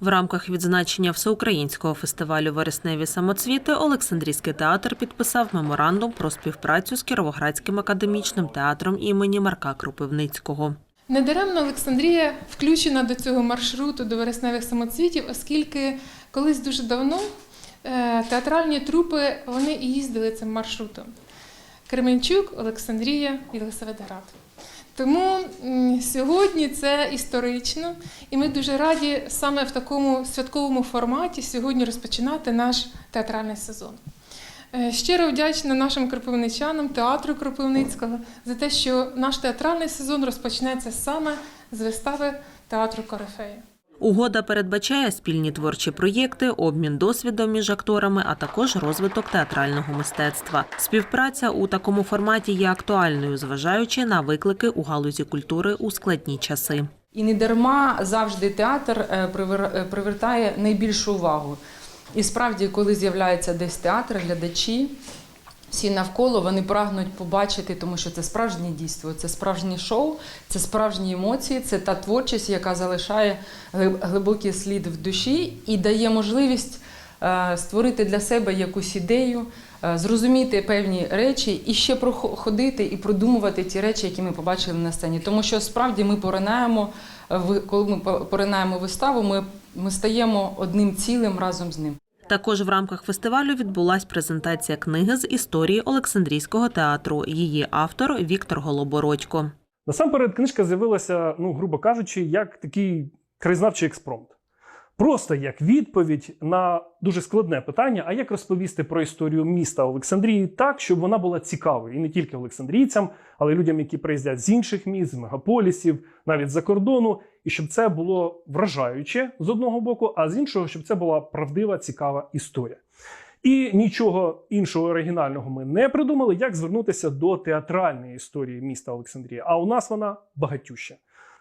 В рамках відзначення всеукраїнського фестивалю Вересневі самоцвіти Олександрійський театр підписав меморандум про співпрацю з Кіровоградським академічним театром імені Марка Кропивницького. Недаремно Олександрія включена до цього маршруту до вересневих самоцвітів, оскільки колись дуже давно е, театральні трупи вони і їздили цим маршрутом. Кременчук, Олександрія, Єлисаветград. Тому сьогодні це історично, і ми дуже раді саме в такому святковому форматі сьогодні розпочинати наш театральний сезон. Е, Щиро вдячна нашим кропивничанам, театру Кропивницького за те, що наш театральний сезон розпочнеться саме з вистави театру Корифея. Угода передбачає спільні творчі проєкти, обмін досвідом між акторами, а також розвиток театрального мистецтва. Співпраця у такому форматі є актуальною, зважаючи на виклики у галузі культури у складні часи. І не дарма завжди театр е, е, привертає найбільшу увагу. І справді, коли з'являється десь театр, глядачі, всі навколо вони прагнуть побачити, тому що це справжнє дійство, це справжнє шоу, це справжні емоції, це та творчість, яка залишає глибокий слід в душі і дає можливість е, створити для себе якусь ідею, е, зрозуміти певні речі і ще проходити і продумувати ті речі, які ми побачили на сцені. Тому що справді ми поринаємо, коли ми поринаємо виставу, ми, ми стаємо одним цілим разом з ним. Також в рамках фестивалю відбулась презентація книги з історії Олександрійського театру. Її автор Віктор Голобородько. Насамперед, книжка з'явилася, ну, грубо кажучи, як такий краєзнавчий експромт. Просто як відповідь на дуже складне питання: а як розповісти про історію міста Олександрії так, щоб вона була цікавою і не тільки олександрійцям, але й людям, які приїздять з інших міст, з мегаполісів, навіть з-за кордону, і щоб це було вражаюче з одного боку, а з іншого, щоб це була правдива, цікава історія. І нічого іншого оригінального ми не придумали, як звернутися до театральної історії міста Олександрія. А у нас вона багатюща.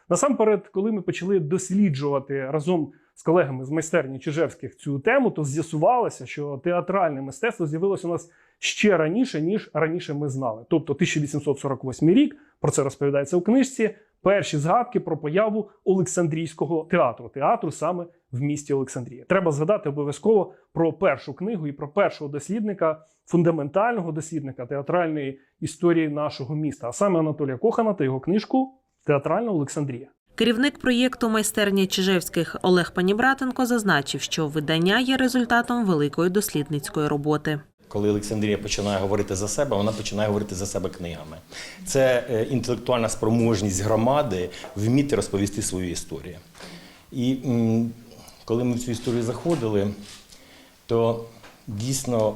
Насамперед, коли ми почали досліджувати разом з колегами з майстерні Чижевських цю тему, то з'ясувалося, що театральне мистецтво з'явилося у нас ще раніше, ніж раніше ми знали. Тобто 1848 рік, про це розповідається у книжці. Перші згадки про появу Олександрійського театру, театру саме в місті Олександрія. Треба згадати обов'язково про першу книгу і про першого дослідника, фундаментального дослідника театральної історії нашого міста, а саме Анатолія Кохана та його книжку Театральна Олександрія. Керівник проєкту майстерні Чижевських Олег Панібратенко зазначив, що видання є результатом великої дослідницької роботи. Коли Олександрія починає говорити за себе, вона починає говорити за себе книгами. Це е, інтелектуальна спроможність громади вміти розповісти свою історію. І коли ми в цю історію заходили, то дійсно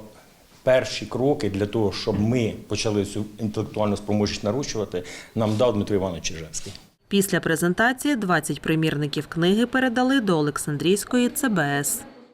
перші кроки для того, щоб ми почали цю інтелектуальну спроможність нарощувати, нам дав Дмитро Іванович Чижевський. Після презентації 20 примірників книги передали до Олександрійської ЦБС.